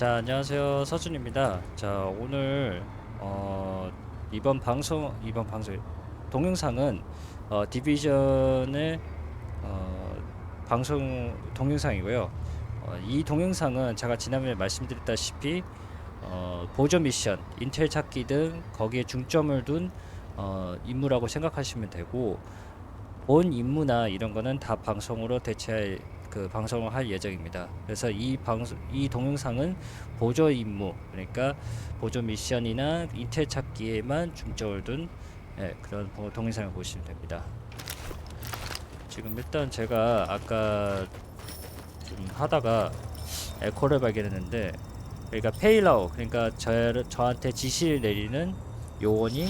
자 안녕하세요 서준입니다. 자 오늘 어, 이번 방송 이번 방송 동영상은 어, 디비전의 어, 방송 동영상이고요. 어, 이 동영상은 제가 지난번에 말씀드렸다시피 어, 보조 미션, 인텔 찾기 등 거기에 중점을 둔 어, 임무라고 생각하시면 되고 본 임무나 이런 거는 다 방송으로 대체할 그 방송을 할 예정입니다. 그래서 이 방송 이 동영상은 보조 임무 그러니까 보조 미션이나 인텔 찾기에만 중점을 둔 예, 그런 보- 동영상을 보시면 됩니다. 지금 일단 제가 아까 좀 하다가 에코를 발견했는데 그러니까 페일라우 그러니까 저, 저한테 지시를 내리는 요원이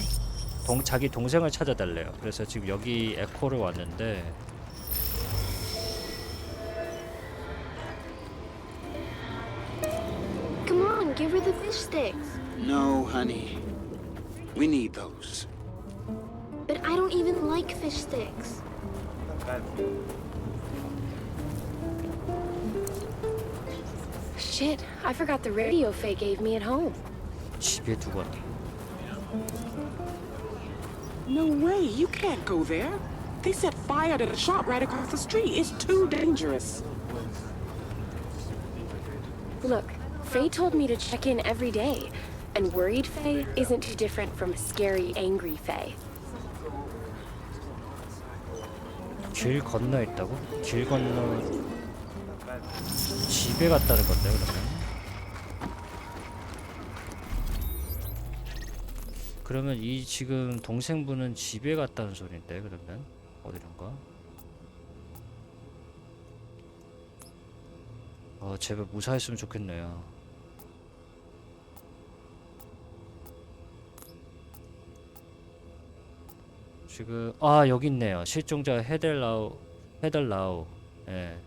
동, 자기 동생을 찾아달래요. 그래서 지금 여기 에코를 왔는데 fish sticks. No, honey. We need those. But I don't even like fish sticks. Shit, I forgot the radio Faye gave me at home. 집에 두고 왔다. No way, you can't go there. They set fire to the shop right across the street. It's too dangerous. Look, Faye told me to check in every day, and worried Faye isn't too different from scary, angry Faye. 길 건너 있다고? 길 건너 집에 갔다는 건데 그러면? 그러면 이 지금 동생분은 집에 갔다는 소리인데 그러면 어디론가? 어 제발 무사했으면 좋겠네요. 지금 아 여기 있네요. 실종자 헤델라우 헤델라우 예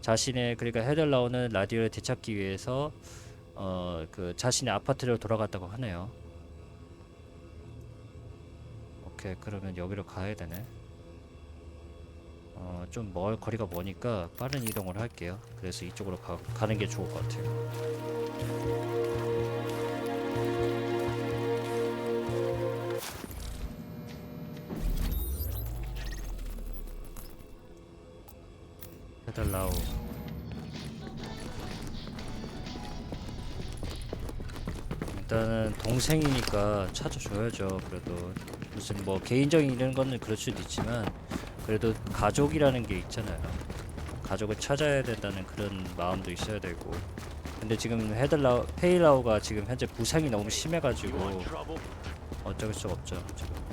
자신의 그러니까 헤델라우는 라디오를 되찾기 위해서 어 그 자신의 아파트로 돌아갔다고 하네요. 오케이 그러면 여기로 가야 되네. 어 좀 멀 거리가 머니까 빠른 이동을 할게요. 그래서 이쪽으로 가, 가는 게 좋을 것 같아요. 헤델라우 일단은 동생이니까 찾아줘야죠 그래도. 무슨 뭐 개인적인 이런 거는 그럴 수도 있지만 그래도 가족이라는 게 있잖아요. 가족을 찾아야 된다는 그런 마음도 있어야 되고. 근데 지금 헤들라우 페일라우가 지금 현재 부상이 너무 심해가지고 어쩔 수 없죠 지금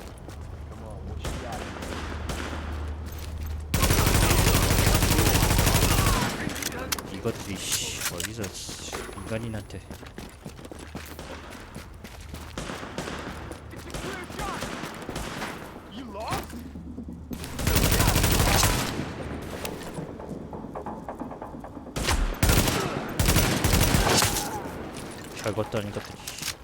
이것들이 씨 어디서 씨, 인간인한테 별것도 아닌 것들이 씨.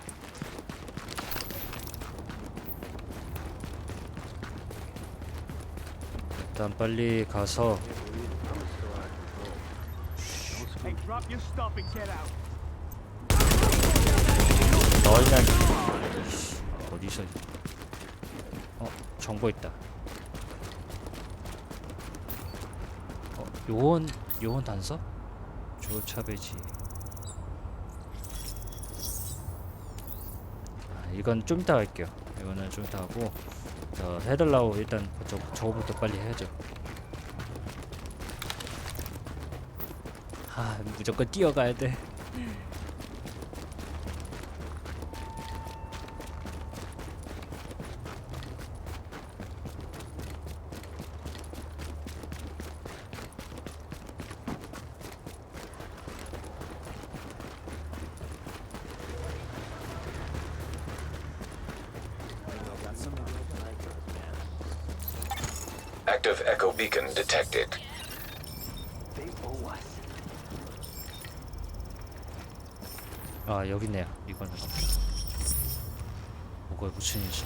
일단 빨리 가서 Hey, drop your stuff and get out. 씨, 어디서? 어 정보 있다. 어 요원 요원 단서? 조차 배지. 아 이건 좀 이따 할게요. 이거는 좀 이따 하고 저 헤들라우 일단 저 저거부터 빨리 해야죠 아 무조건 뛰어가야 돼 고치는지.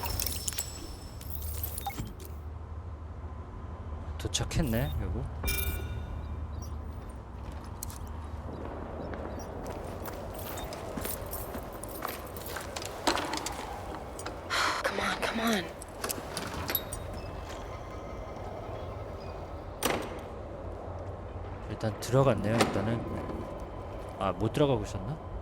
도착했네 요거 일단 들어갔네요 일단은. 아 못 들어가고 있었나?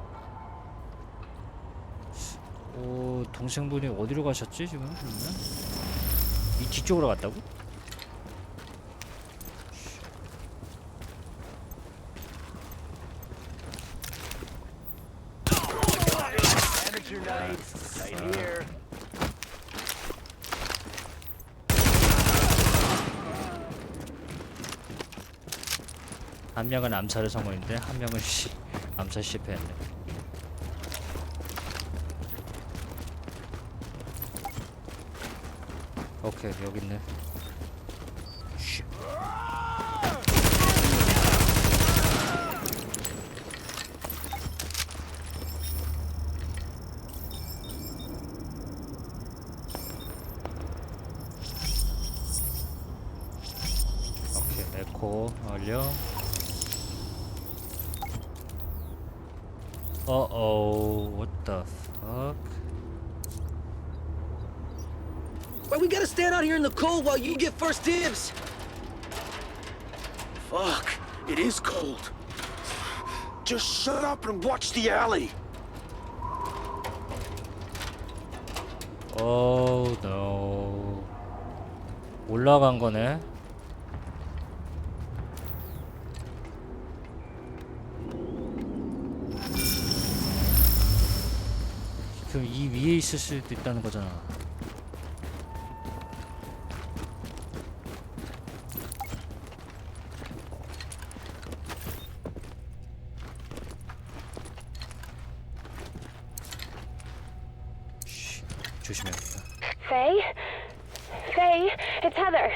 동생분이 어디로 가셨지 지금 그러면? 이 뒤쪽으로 갔다고? 한 명은 암살을 성공했는데 한 명은 씨 암살 실패했네. 오케이 여기 있네. 씨. 오케이 에코 완료. Uh oh, what the fuck? Why we gotta stand out here in the cold while you get first dibs? Fuck, it is cold. Just shut up and watch the alley. Oh no. 올라간 거네. 그럼 이 위에 있을 수도 있다는 거잖아. çöşme Faye? Faye, it's Heather.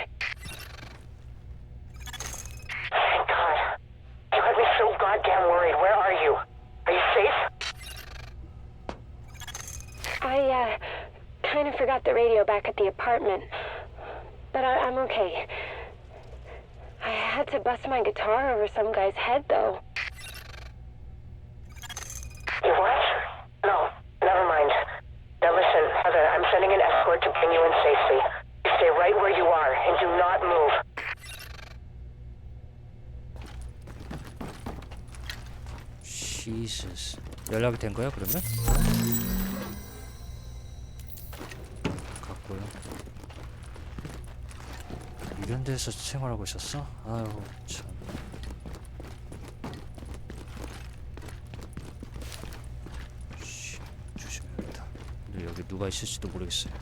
Thank God. You had me so goddamn worried. Where are you? Are you safe? I, uh, kind of forgot the radio back at the apartment. But I- I'm okay. I had to bust my guitar over some guy's head, though. Jesus. 연락이 된 거야 그러면? 갔고요. 이런 데서 생활하고 있었어? 아유 참. 씨, 조심해야겠다. 근데 여기 누가 있을지도 모르겠어요.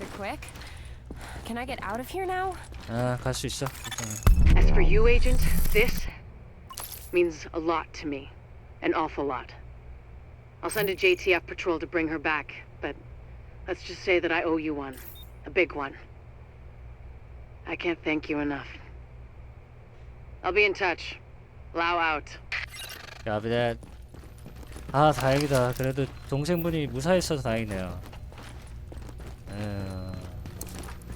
Jeez, you guys are quick. Can I get out of here now? 아, 갈 수 있어. 괜찮아. As for you, Agent, this means a lot to me. An awful lot. I'll send a JTF patrol to bring her back, but let's just say that I owe you one. A big one. I can't thank you enough. I'll be in touch. Lau out. 야비넷. 아 다행이다. 그래도 동생분이 무사했어서 다행이네요. 에휴,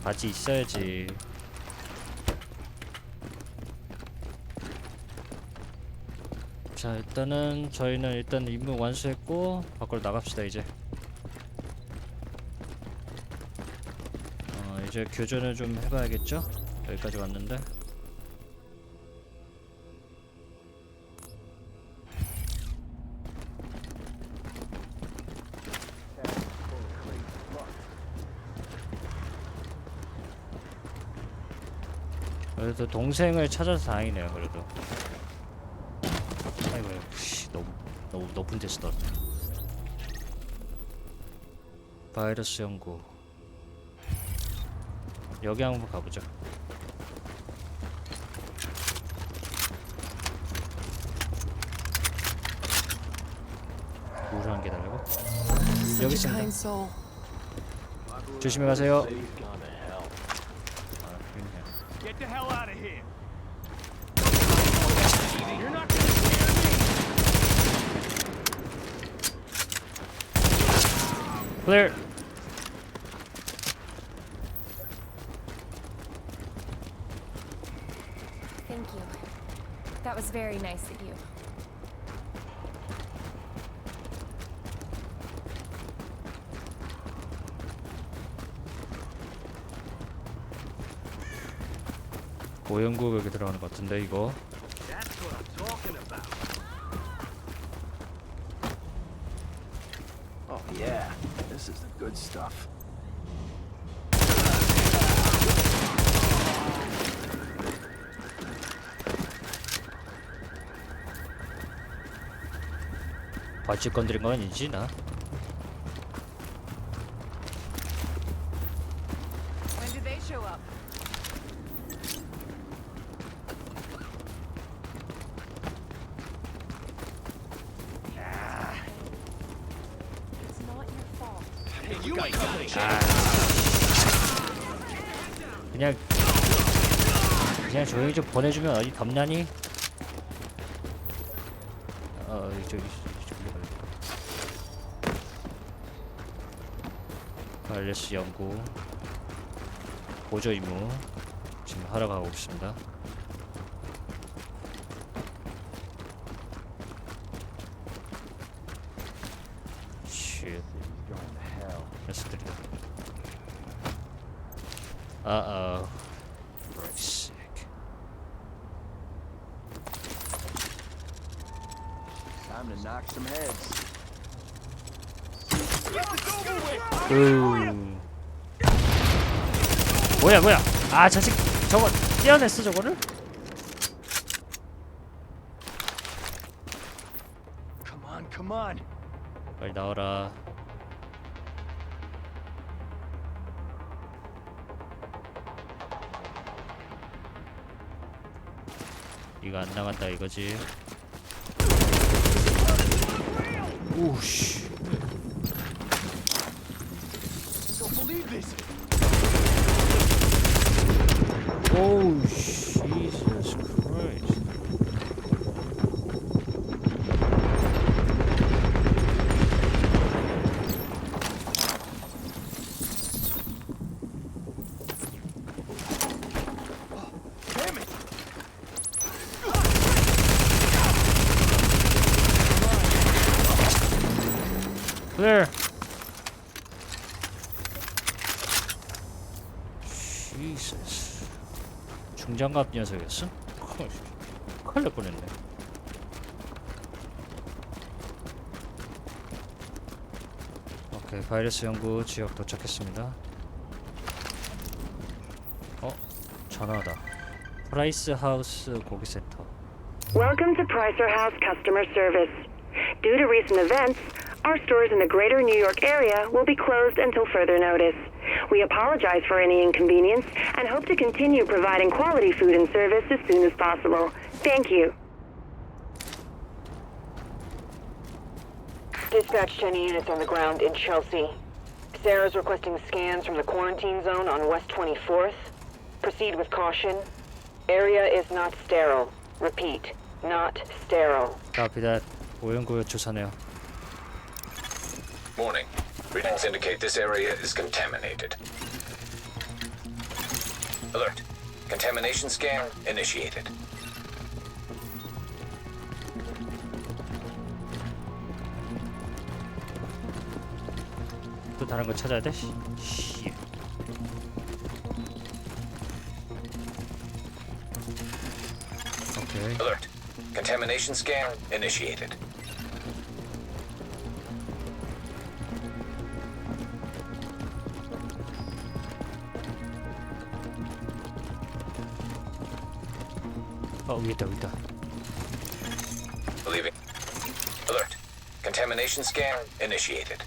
바지 있어야지. 자 일단은 저희는 일단 임무 완수했고 밖으로 나갑시다 이제. 어 이제 교전을 좀 해봐야겠죠? 여기까지 왔는데. 그래도 동생을 찾아서 다행이네요 그래도 아이고 씨 너무 너무 높은 데서 떨어 바이러스 연구 여기 한번 가보자 물한개 달라고? 여기 있습니다. 조심히 가세요. Get the hell out of here. You're not gonna scare me. Clear. Thank you. That was very nice of you. 고영구 여기 들어가는 것 같은데 이거. Oh, yeah. This is the good stuff. 바지 건드린 거 아니지 나? When did they show up? It's not your fault. You ain't got 그냥 그냥 조용히 좀 보내주면 어디 덥냐니? 어 저기 저기 알레스 연구 보조 임무 지금 하러 가고 있습니다. 쉣 녀석들이다. Uh-oh. Very sick. Time to knock some heads. 으. 뭐야 뭐야 아 자식 저거 떼어냈어 저거를? Come on, come on. 빨리 나와라 이거 안 나간다 이거지 오씨 오우 Jesus Christ Damn it. Clear. Jesus. 중 장갑 녀석이었어? 헐, 큰일 날 뻔했네. 오케이, 바이러스 연구 지역 도착했습니다. 어? 전화다. 프라이스 하우스 고기 센터. Welcome to Pricer House Customer Service. Due to recent events, our stores in the greater New York area will be closed until further notice. We apologize for any inconvenience and hope to continue providing quality food and service as soon as possible. Thank you. Dispatch 10 units on the ground in Chelsea. Sarah's requesting scans from the quarantine zone on West 24th. Proceed with caution. Area is not sterile. Repeat, not sterile. 카피 다 오연구역 조사네요. Morning. Readings indicate this area is contaminated. Alert. Contamination scan initiated. 또 다른 거 찾아야 돼? 씨. 씨. 오케이. Alert. Contamination scan initiated. 어 위에 있다 위에 있다. Leaving. Alert. Contamination scan initiated.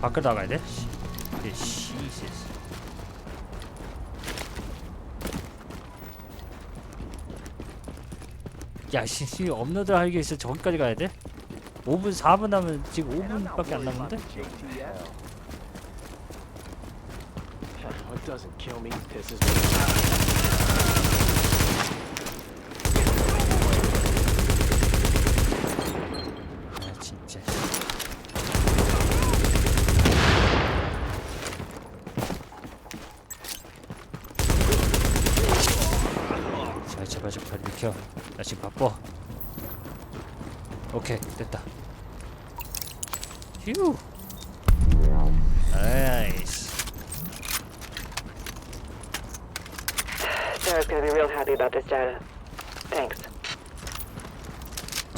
밖으로 나가야 돼? 씨. 이씨 야, 씨, 씨 업로드 하기 위해서 저기까지 가야 돼? 5분, 4분 하면 지금 5분밖에 안 남는데? 아, 진짜. 자, 제발 제발 비켜. 나 지금 바빠 오케이 됐다. 휴. 나이스 Sarah's gonna be real happy about this data. Thanks.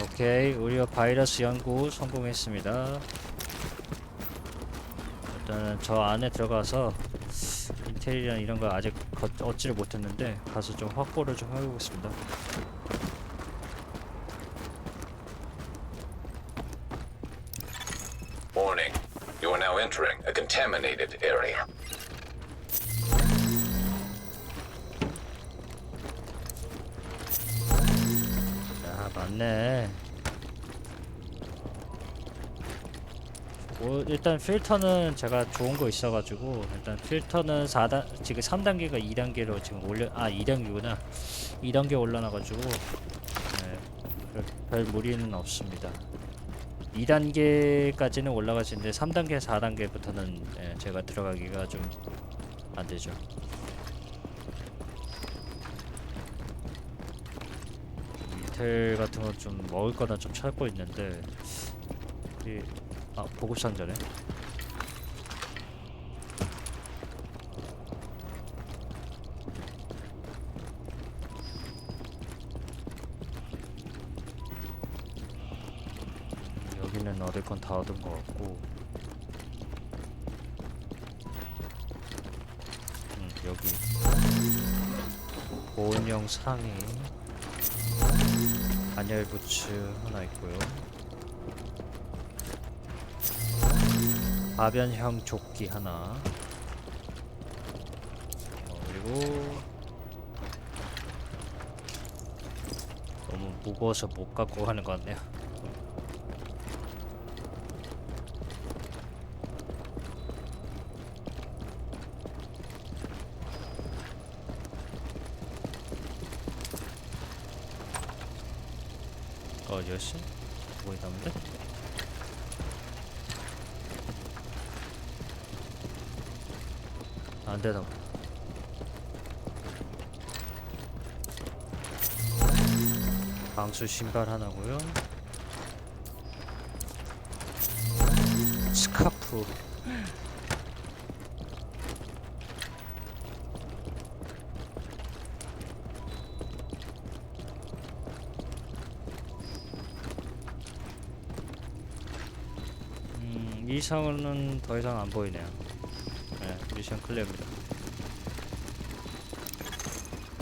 오케이 우리가 바이러스 연구 성공했습니다. 일단은 저 안에 들어가서 인텔이랑 이런 거 아직 거, 얻지를 못했는데 가서 좀 확보를 좀 해보겠습니다 Warning. You are now entering a contaminated area. 야 맞네. 뭐 일단 필터는 제가 좋은 거 있어가지고 일단 필터는 4단 지금 3단계가 2단계로 지금 올려 아 2단계구나. 2단계 올라놔가지고 네, 별, 별 무리는 없습니다 2단계까지는 올라가시는데 3단계 4단계부터는 예, 제가 들어가기가 좀 안되죠. 이텔 같은 거 좀 먹을 거나 좀 찾고 있는데 이, 아 보급 상자네 여기는 얻을 건 다 얻은 것 같고 음 여기 보온용 상의 단열 부츠 하나 있고요. 가변형 조끼 하나. 어, 그리고 너무 무거워서 못 갖고 가는 것 같네요. 어, 열시? 뭐 있다는데? 안 되나 보다. 방수 신발 하나고요. 스카프. 음, 이상은 더 이상 안 보이네요. 네, 미션 클리어입니다.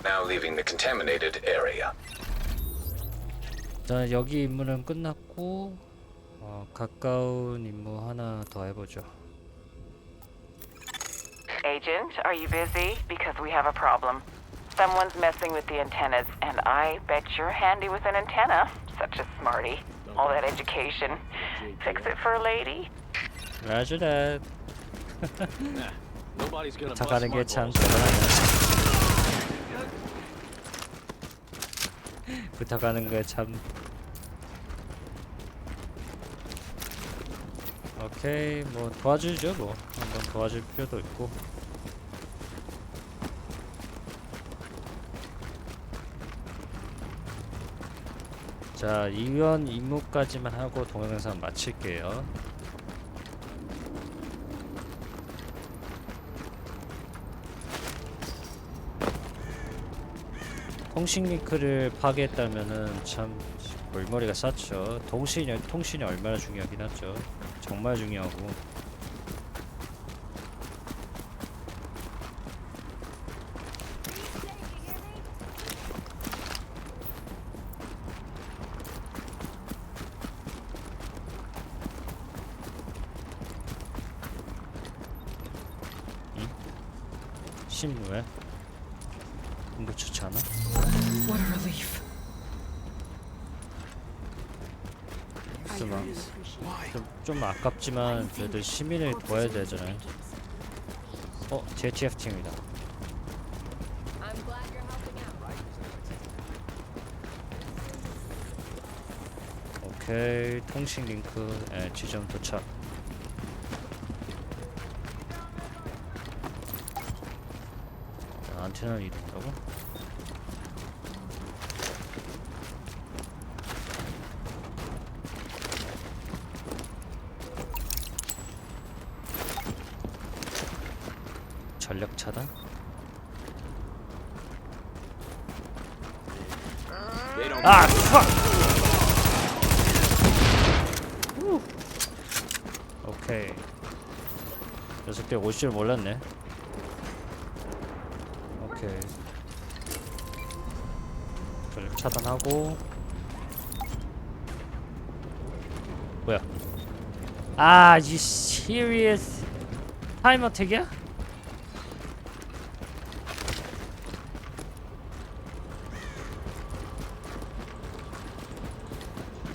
Now leaving the contaminated area. 자, 여기 임무는 끝났고 어, 가까운 임무 하나 더 해보죠. Agent, are you busy? Because we have a problem. Someone's messing with the antennas, and I bet you're handy with an antenna. Such a smarty. All that education. Fix it for a lady? Roger that. Nobody's gonna bust 부탁하는 my 게참 balls. 대단하네. 부탁하는 게 참. 오케이, 뭐 도와주죠, 뭐 한번 도와줄 필요도 있고. 자, 이원 임무까지만 하고 동영상 마칠게요. 통신 링크를 파괴했다면은 참 골머리가 쌌죠. 통신이 통신이 얼마나 중요하긴 하죠. 정말 중요하고. 응? 신무회? 좋지 않아? What a relief. 좀, 아, 좀, 좀 아깝지만 그래도 시민을 도와야 되잖아요. 어, JTF 팀이다. I'm glad you're helping out. 오케이, 통신 링크, 예, 지점 도착. 안 채널 이룬다고? 전력 차단? 아! 팍! 오케이 녀석들 올 줄 몰랐네 차단하고. 뭐야? 아, you serious? 타임 어택이야?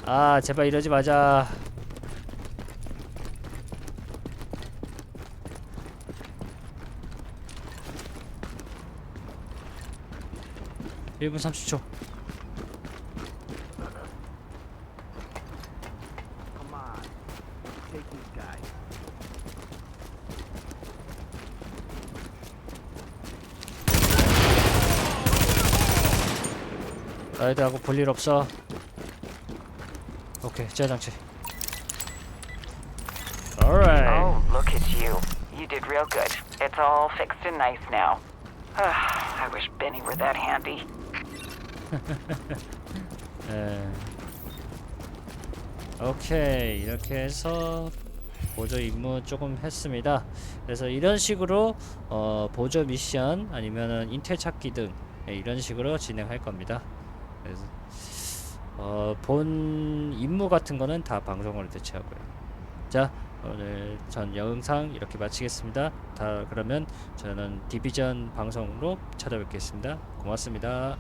아, 제발 이러지 마자. 일분 30초. Come on. Take these guys. 라이드하고 볼일 없어. 오케이, 제장치. Alright. Oh, look at you. You did real good. It's all fixed and nice now. I wish Benny were that handy. 에. 오케이 이렇게 해서 보조 임무 조금 했습니다. 그래서 이런 식으로 어, 보조 미션 아니면은 인텔 찾기 등 예, 이런 식으로 진행할 겁니다. 그래서 어, 본 임무 같은 거는 다 방송으로 대체하고요. 자 오늘 전 영상 이렇게 마치겠습니다. 다 그러면 저는 디비전 방송으로 찾아뵙겠습니다. 고맙습니다.